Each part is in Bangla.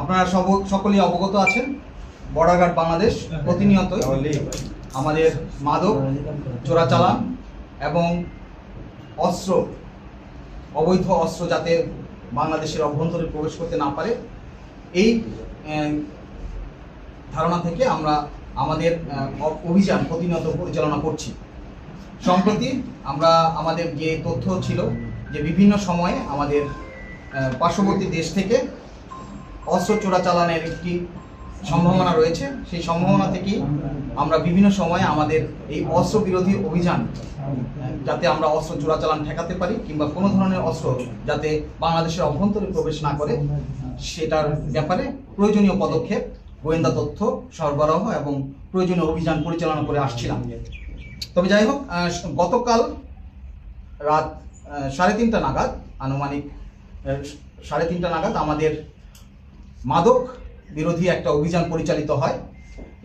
আপনারা সব সকলেই অবগত আছেন। বর্ডার গার্ড বাংলাদেশ প্রতিনিয়তই আমাদের মাদক, চোরাচালান এবং অস্ত্র, অবৈধ অস্ত্র যাতে বাংলাদেশের অভ্যন্তরে প্রবেশ করতে না পারে, এই ধারণা থেকে আমরা আমাদের অভিযান প্রতিনিয়ত পরিচালনা করছি। সম্প্রতি আমরা আমাদের যে তথ্য ছিল যে বিভিন্ন সময়ে আমাদের পার্শ্ববর্তী দেশ থেকে অস্ত্র চোরাচালানের একটি সম্ভাবনা রয়েছে। সেই সম্ভাবনা থেকেই আমরা বিভিন্ন সময়ে আমাদের এই অস্ত্র বিরোধী অভিযান, যাতে আমরা অস্ত্র চোরাচালান ঠেকাতে পারি কিংবা কোনো ধরনের অস্ত্র যাতে বাংলাদেশের অভ্যন্তরে প্রবেশ না করে, সেটার ব্যাপারে প্রয়োজনীয় পদক্ষেপ, গোয়েন্দা তথ্য সরবরাহ এবং প্রয়োজনীয় অভিযান পরিচালনা করে আসছিলাম। তবে যাই হোক গতকাল রাত সাড়ে তিনটা নাগাদ, আনুমানিক সাড়ে তিনটা নাগাদ আমাদের মাদক বিরোধী একটা অভিযান পরিচালিত হয়।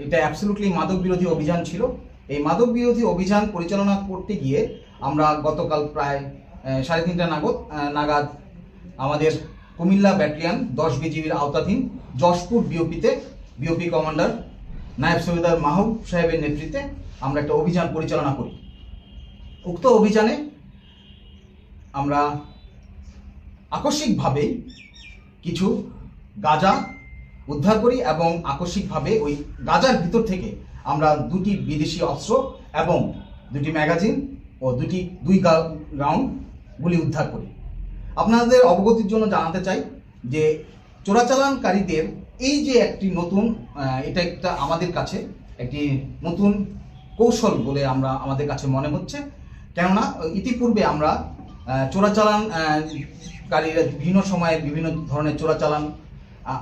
এটা অ্যাবসলুটলি মাদক বিরোধী অভিযান ছিল। এই মাদক বিরোধী অভিযান পরিচালনা করতে গিয়ে আমরা গতকাল প্রায় সাড়ে তিনটা নাগদ নাগাদ আমাদের কুমিল্লা ব্যাটালিয়ান দশ বিজিবির আওতাধীন যশপুর বিওপিতে, বিওপি কমান্ডার নায়েব সৈয়দার মাহবুব সাহেবের নেতৃত্বে আমরা একটা অভিযান পরিচালনা করি। উক্ত অভিযানে আমরা আকস্মিকভাবে কিছু গাঁজা উদ্ধার করি এবং আকস্মিকভাবে ওই গাঁজার ভিতর থেকে আমরা দুটি বিদেশি অস্ত্র এবং দুটি ম্যাগাজিন ও দুটি দুই রাউন্ড গুলি উদ্ধার করি। আপনাদের অবগতির জন্য জানাতে চাই যে চোরাচালানকারীদের এই যে একটি নতুন এটা একটা আমাদের কাছে একটি নতুন কৌশল বলে আমরা আমাদের কাছে মনে হচ্ছে। কেননা ইতিপূর্বে আমরা আহ, চোরাচালান কারীরা বিভিন্ন সময়ে বিভিন্ন ধরনের চোরাচালান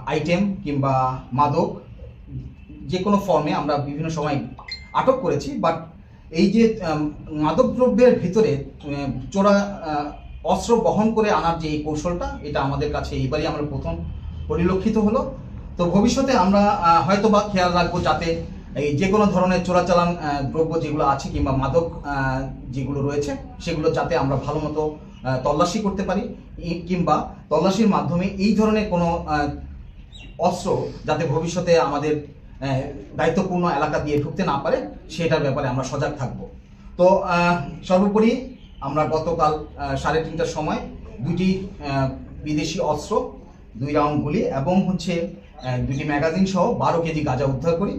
আইটেম কিংবা মাদক যে কোনো ফর্মে আমরা বিভিন্ন সময় আটক করেছি বাট এই যে মাদকদ্রব্যের ভিতরে চোরা অস্ত্র বহন করে আনার যে এই কৌশলটা এটা আমাদের কাছে এইবারই আমরা প্রথম পরিলক্ষিত হলো। তো ভবিষ্যতে আমরা আহ, হয়তোবা খেয়াল রাখব যাতে এই যে কোনো ধরনের চোরাচালান দ্রব্য যেগুলো আছে কিংবা মাদক যেগুলো রয়েছে সেগুলো যাতে আমরা ভালো মতো তল্লাশি করতে পারি কিংবা তল্লাশির মাধ্যমে এই ধরনের কোনো অস্ত্র যাতে ভবিষ্যতে আমাদের দায়িত্বপূর্ণ এলাকা দিয়ে ঢুকতে না পারে, সেটার ব্যাপারে আমরা সজাগ থাকব। তো সর্বোপরি আমরা গতকাল সাড়ে তিনটার সময় দুটি বিদেশি অস্ত্র, দুই রাউন্ড গুলি এবং হচ্ছে দুটি ম্যাগাজিন সহ বারো কেজি গাঁজা উদ্ধার করি।